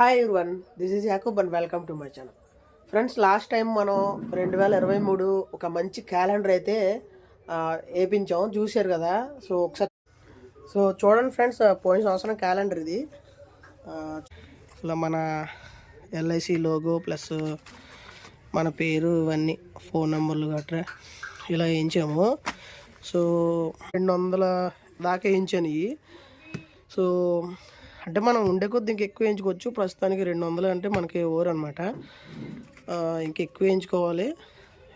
Hi one this is Yakub and welcome to my channel friends last time మనం రెండు వేల ఇరవై మూడు ఒక మంచి క్యాలెండర్ అయితే వేపించాం. చూశారు కదా? సో ఒకసారి సో చూడండి ఫ్రెండ్స్ పోయిన సంవత్సరం క్యాలెండర్ ఇది. ఇలా మన ఎల్ఐసి లోగో ప్లస్ మన పేరు ఇవన్నీ ఫోన్ నెంబర్లు గట్రా ఇలా వేయించాము. సో రెండు వందల దాకా వేయించాను ఇవి. సో అంటే మనం ఉండే కొద్ది ఇంక ఎక్కువ వేయించుకోవచ్చు. ప్రస్తుతానికి రెండు వందలు అంటే మనకి ఓవర్ అనమాట ఇంక ఎక్కువ వేయించుకోవాలి.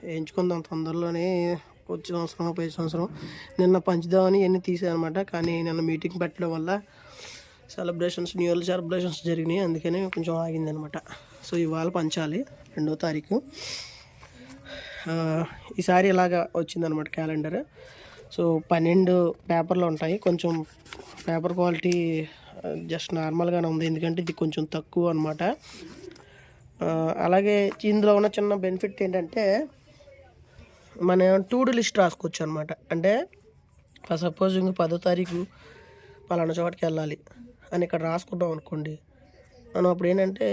వేయించుకుందాం తొందరలోనే. వచ్చే సంవత్సరం పై సంవత్సరం. నిన్న పంచుదామని ఇవన్నీ తీసానమాట కానీ నిన్న మీటింగ్ పెట్టడం వల్ల సెలబ్రేషన్స్ న్యూ ఇయర్ సెలబ్రేషన్స్ జరిగినాయి. అందుకనే కొంచెం ఆగిందనమాట సో ఇవాళ పంచాలి. రెండో తారీఖు. ఈసారి ఇలాగా వచ్చిందనమాట క్యాలెండర్. సో పన్నెండు పేపర్లు ఉంటాయి. కొంచెం పేపర్ క్వాలిటీ జస్ట్ నార్మల్గానే ఉంది. ఎందుకంటే ఇది కొంచెం తక్కువ అనమాట అలాగే ఇందులో ఉన్న చిన్న బెనిఫిట్ ఏంటంటే మనం టూడు లిస్ట్ రాసుకోవచ్చు అనమాట అంటే సపోజ్ ఇంక పదో తారీఖు పలానా చోటకి వెళ్ళాలి అని ఇక్కడ రాసుకుంటాం అనుకోండి. మనం అప్పుడు ఏంటంటే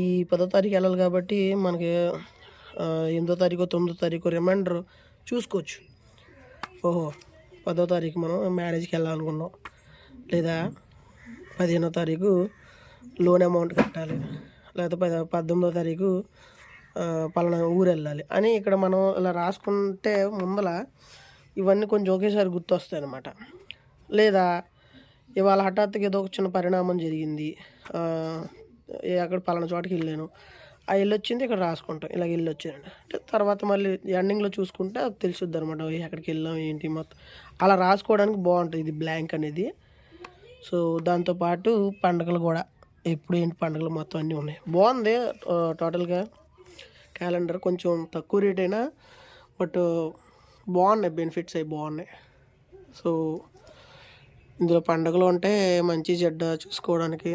ఈ పదో తారీఖు వెళ్ళాలి కాబట్టి మనకి ఎనిమిదో తారీఖు తొమ్మిదో తారీఖు రిమైండర్ చూసుకోవచ్చు. ఓహో పదో తారీఖు మనం మ్యారేజ్కి వెళ్ళాలనుకున్నాం. లేదా పదిహేనో తారీఖు లోన్ అమౌంట్ కట్టాలి. లేకపోతే పద్దెనిమిదో తారీఖు పలానా ఊరు వెళ్ళాలి అని ఇక్కడ మనం ఇలా రాసుకుంటే ముందల ఇవన్నీ కొంచెం ఒకేసారి గుర్తొస్తాయి అనమాట లేదా ఇవాళ హఠాత్తుగా ఏదో ఒక చిన్న పరిణామం జరిగింది. ఏ అక్కడ పలానా చోటకి వెళ్ళాను. ఆ వెళ్ళొచ్చింది వచ్చింది ఇక్కడ రాసుకుంటాం. ఇలా వెళ్ళొచ్చానండి అంటే తర్వాత మళ్ళీ ఎండింగ్లో చూసుకుంటే అది తెలుసుద్ది అనమాట ఎక్కడికి వెళ్ళాం ఏంటి మొత్తం. అలా రాసుకోవడానికి బాగుంటుంది. ఇది బ్లాంక్ అనేది. సో దాంతోపాటు పండుగలు కూడా. ఎప్పుడు ఏంటి పండుగలు మొత్తం అన్నీ ఉన్నాయి. బాగుంది టోటల్గా క్యాలెండర్ కొంచెం తక్కువ రేట్ అయినా బట్ బాగున్నాయి బెనిఫిట్స్ అవి బాగున్నాయి. సో ఇందులో పండుగలు ఉంటే మంచి చెడ్డ చూసుకోవడానికి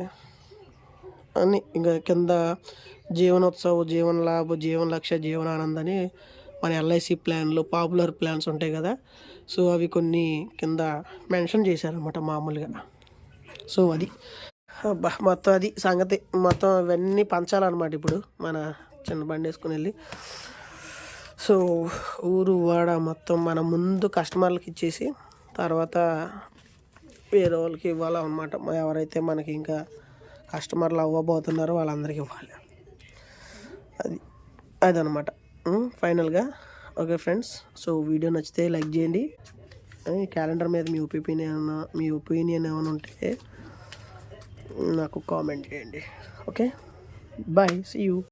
అని ఇంకా కింద జీవనోత్సవ జీవన లాభ జీవన లక్ష్య జీవనానంద్ అని మన ఎల్ఐసి ప్లాన్లు పాపులర్ ప్లాన్స్ ఉంటాయి కదా. సో అవి కొన్ని కింద మెన్షన్ చేశారనమాట మామూలుగా. సో అది. అబ్బా మొత్తం అది సంగతి. మొత్తం ఇవన్నీ పంచాలన్నమాట ఇప్పుడు మన చిన్న బండి వేసుకుని వెళ్ళి. సో ఊరు వాడ మొత్తం మన ముందు కస్టమర్లకి ఇచ్చేసి తర్వాత వేరే వాళ్ళకి ఇవ్వాలన్నమాట. ఎవరైతే మనకి ఇంకా కస్టమర్లు అవ్వబోతున్నారో వాళ్ళందరికీ ఇవ్వాలి. అది అదనమాట ఫైనల్గా ఓకే ఫ్రెండ్స్. సో వీడియో నచ్చితే లైక్ చేయండి. ఈ క్యాలెండర్ మీద మీ ఒపీనియన్ ఏమన్నా మీ ఒపీనియన్ ఏమైనా ఉంటే నాకు కామెంట్ చేయండి. Okay bye see you